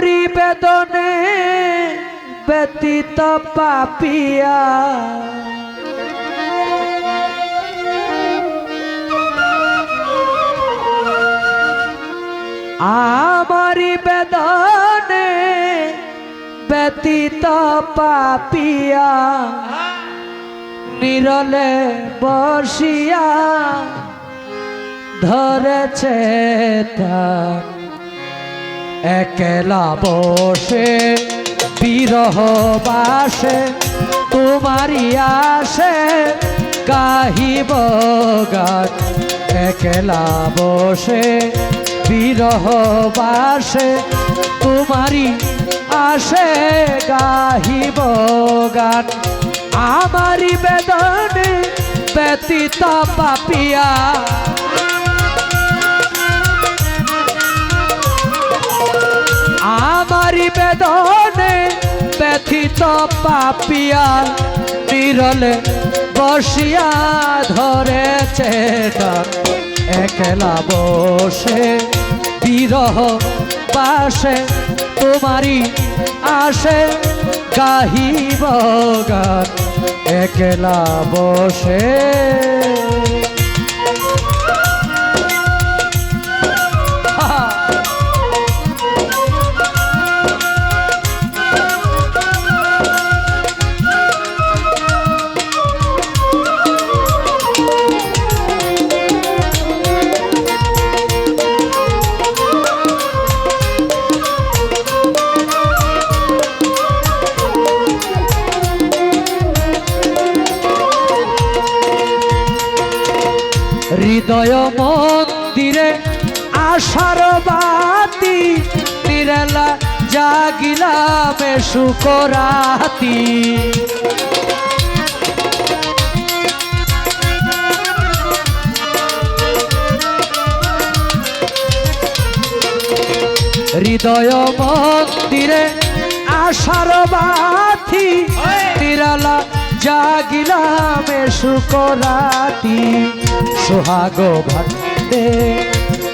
আমারি বেদনে ব্যতীত পাপিয়া। আমারি বেদনে ব্যতীত পাপিয়া। নিরলে বসিয়া ধরেছে তার একলা বসে, বিরহ বাসে, তোমারই আসে, গাহিব গান। একলা বসে, বিরহ বাসে, তোমারই আসে, গাহিব গান। আমারি বেদনে ব্যতীত পাপিয়া বেদনে ব্যথিত পাপিয়া নিরলে বসিয়া ধরেছে ডাক। একলা বসে বিরহ পাশে তোমারি আসে গাহিব গান একলা বসে হৃদয় মন্দিরে আশার বাতি নিরালা জাগিলামে শুকরাতি। হৃদয় মন্দিরে আশার বাতি নিরালা জাগিলামে শুকরাতি সোহাগ ভান্ডে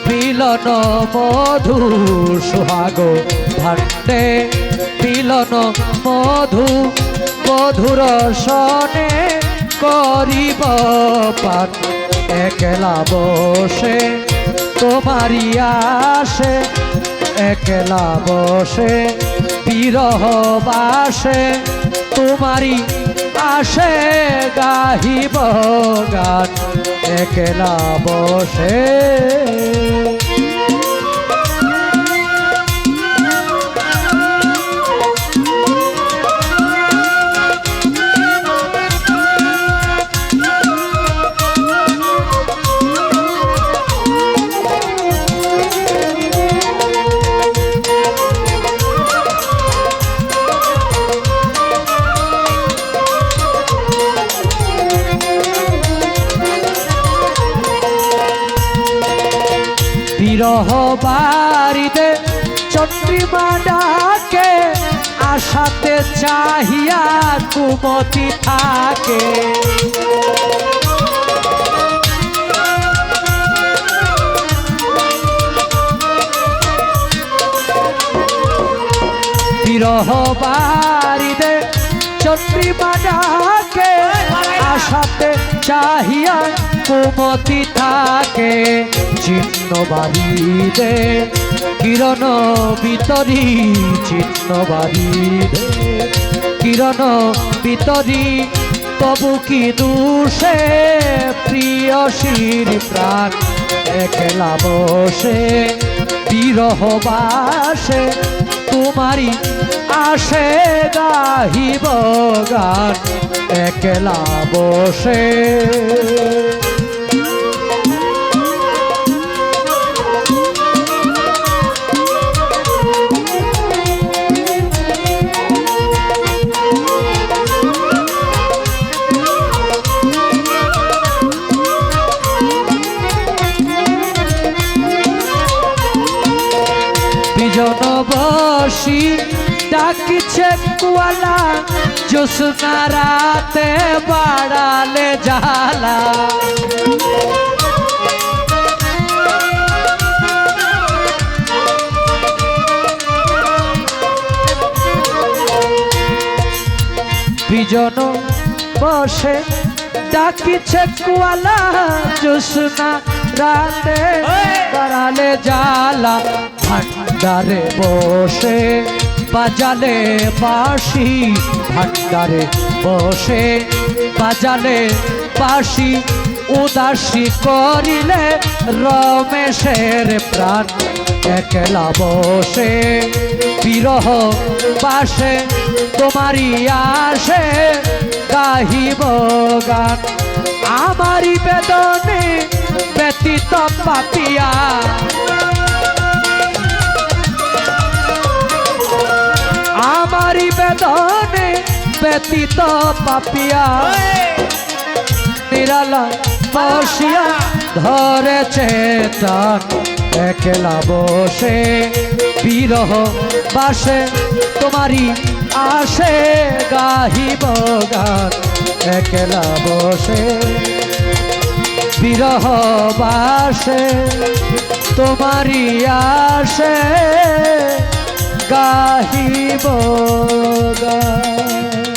মিলন মধু সোহাগ ভান্ডে মিলন মধু মধুর সনে করিব পান একলা বসে তোমারি আসে। একলা বসে, বিরহ বাসে তোমারি আসে গাহিব গান একলা বসে। বিরহ বাড়িতে চন্দ্রিমা ডাকে আশাতে চাহিয়া কুমতি থাকে। বিরহ বাড়িতে চন্দ্রিমা ডাকে আশাতে চাহিয়া কুমতি থাকে চিহ্ন বাড়িতে, কিরণ বিতরি চিহ্ন বাড়িতে। কিরণ বিতরি, তবু কি দোষে? প্রিয় শির প্রাণ একলা বসে, বিরহ বাসে তোমারি আসে গাহিব গান, একলা বসে। রশি ডাকছে কুয়ালা জোসনা রাতে বাড়ালে জালা বিজন বসে ডাকিছে কুয়ালা জুসনা রাতে করালে জালা ভান্ডারে বসে বাজালে বাঁশি ভান্ডারে বসে বাজালে বাঁশি উদাসী করিলে রমেশের প্রাণ একলা বসে বিরহ পাশে গাহিব গান আমারই বেদনে ব্যতীত পাপিয়া। আমারই বেদনে ব্যতীত পাপিয়া। নিরালা বসিয়া ধরেছে চান একলা বসে বিরহ বাসে, তোমারই আসে গাহিব গান। একলা বসে বিরহ বাসে তোমারি আসে গাহিব গান